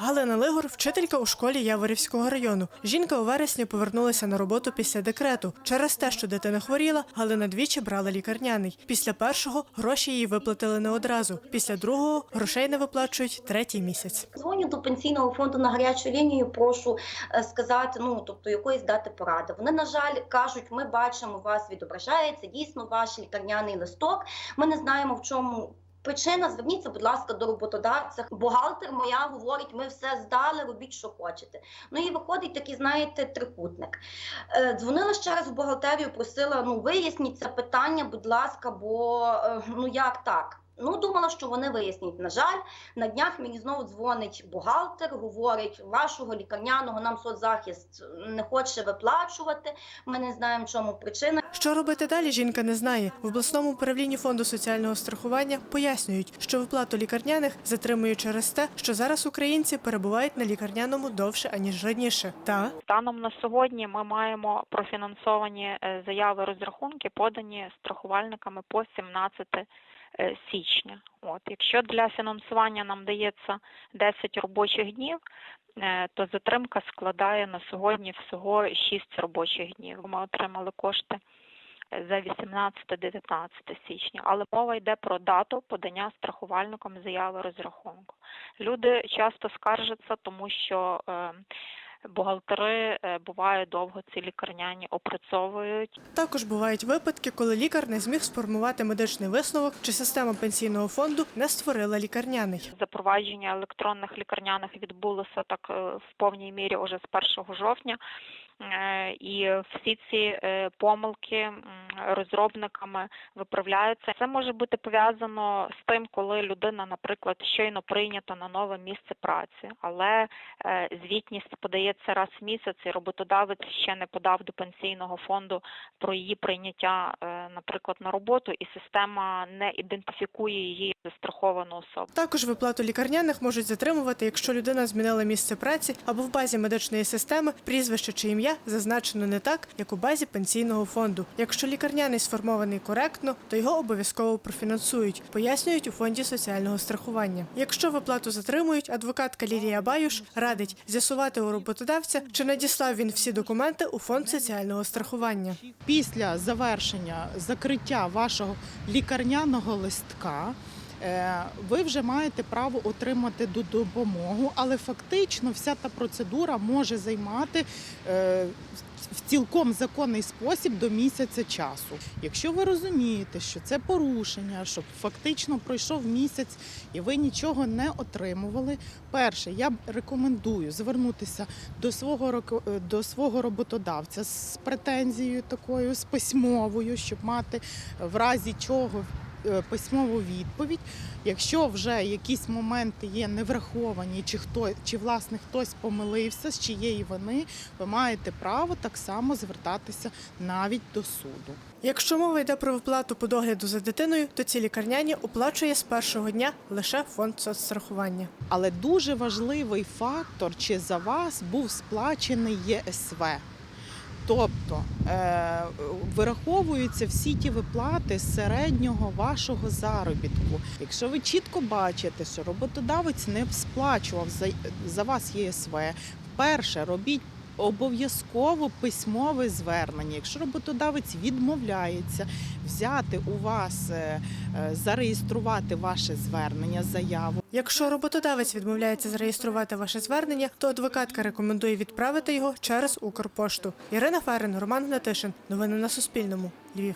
Галина Лигор вчителька у школі Яворівського району. Жінка у вересні повернулася на роботу після декрету. Через те, що дитина хворіла, Галина двічі брала лікарняний. Після першого гроші їй виплатили не одразу. Після другого грошей не виплачують третій місяць. Дзвоню до пенсійного фонду на гарячу лінію. Прошу е, сказати, ну тобто якоїсь дати поради. Вони на жаль кажуть, ми бачимо, у вас відображається дійсно ваш лікарняний листок. Ми не знаємо в чому. Причина, зверніться, будь ласка, до роботодавця. Бухгалтер моя говорить, ми все здали, робіть, що хочете. Ну і виходить такий, знаєте, трикутник. Е, дзвонила ще раз в бухгалтерію, просила, ну виясніть це питання, будь ласка, бо е, ну як так? Ну, думала, що вони вияснять. На жаль, на днях мені знову дзвонить бухгалтер, говорить, вашого лікарняного нам соцзахист не хоче виплачувати. Ми не знаємо, чому причина. Що робити далі, жінка не знає. В обласному управлінні фонду соціального страхування пояснюють, що виплату лікарняних затримують через те, що зараз українці перебувають на лікарняному довше аніж раніше. Та Станом на сьогодні ми маємо профінансовані е, заяви розрахунки, подані страхувальниками по 17 е, січня. От якщо для фінансування нам дається 10 робочих днів, е, то затримка складає на сьогодні всього 6 робочих днів. Ми отримали кошти е, за 18-19 січня, але мова йде про дату подання страхувальникам заяви розрахунку. Люди часто скаржаться, тому що е, бухгалтери е, буває довго ці лікарняні опрацьовують. також бувають випадки, коли лікар не зміг сформувати медичний висновок, чи система пенсійного фонду не створила лікарняний. Запровадження електронних лікарняних відбулося так е, в повній мірі уже з 1 жовтня. Е, І всі ці помилки розробниками виправляються. Це може бути пов'язано з тим, коли людина, наприклад, щойно прийнята на нове місце праці, але е, звітність подається раз в місяць, і роботодавець ще не подав до пенсійного фонду про її прийняття, е, наприклад, на роботу, і система не ідентифікує її застраховану особу. Також виплату лікарняних можуть затримувати, якщо людина змінила місце праці або в базі медичної системи прізвище чи ім'я зазначено не так, як у базі пенсійного фонду. Якщо лікарняний сформований коректно, то його обов'язково профінансують, пояснюють у фонді соціального страхування. Якщо виплату затримують, адвокатка Лілія Баюш радить з'ясувати у роботодавця, чи надіслав він всі документи у фонд соціального страхування. Після завершення закриття вашого лікарняного листка. Е, Ви вже маєте право отримати допомогу, але фактично вся та процедура може займати е, в цілком законний спосіб до місяця часу. Якщо ви розумієте, що це порушення, що фактично пройшов місяць і ви нічого не отримували, перше, я б рекомендую звернутися до свого е, до свого роботодавця з претензією такою, з письмовою, щоб мати в разі чого письмову відповідь. Якщо вже якісь моменти є невраховані, чи хто чи власне хтось помилився з чиєї вини, ви маєте право так само звертатися навіть до суду. Якщо мова йде про виплату по догляду за дитиною, то ці лікарняні оплачує з першого дня лише фонд соцстрахування. Але дуже важливий фактор, чи за вас був сплачений ЄСВ. Тобто е, вираховуються всі ті виплати з середнього вашого заробітку. Якщо ви чітко бачите, що роботодавець не сплачував за, за вас ЄСВ, перше робіть обов'язково письмове звернення. Якщо роботодавець відмовляється взяти у вас, е, е, зареєструвати ваше звернення, заяву. Якщо роботодавець відмовляється зареєструвати ваше звернення, то адвокатка рекомендує відправити його через Укрпошту. Ірина Ферен, Роман Гнатишин. Новини на Суспільному. Львів.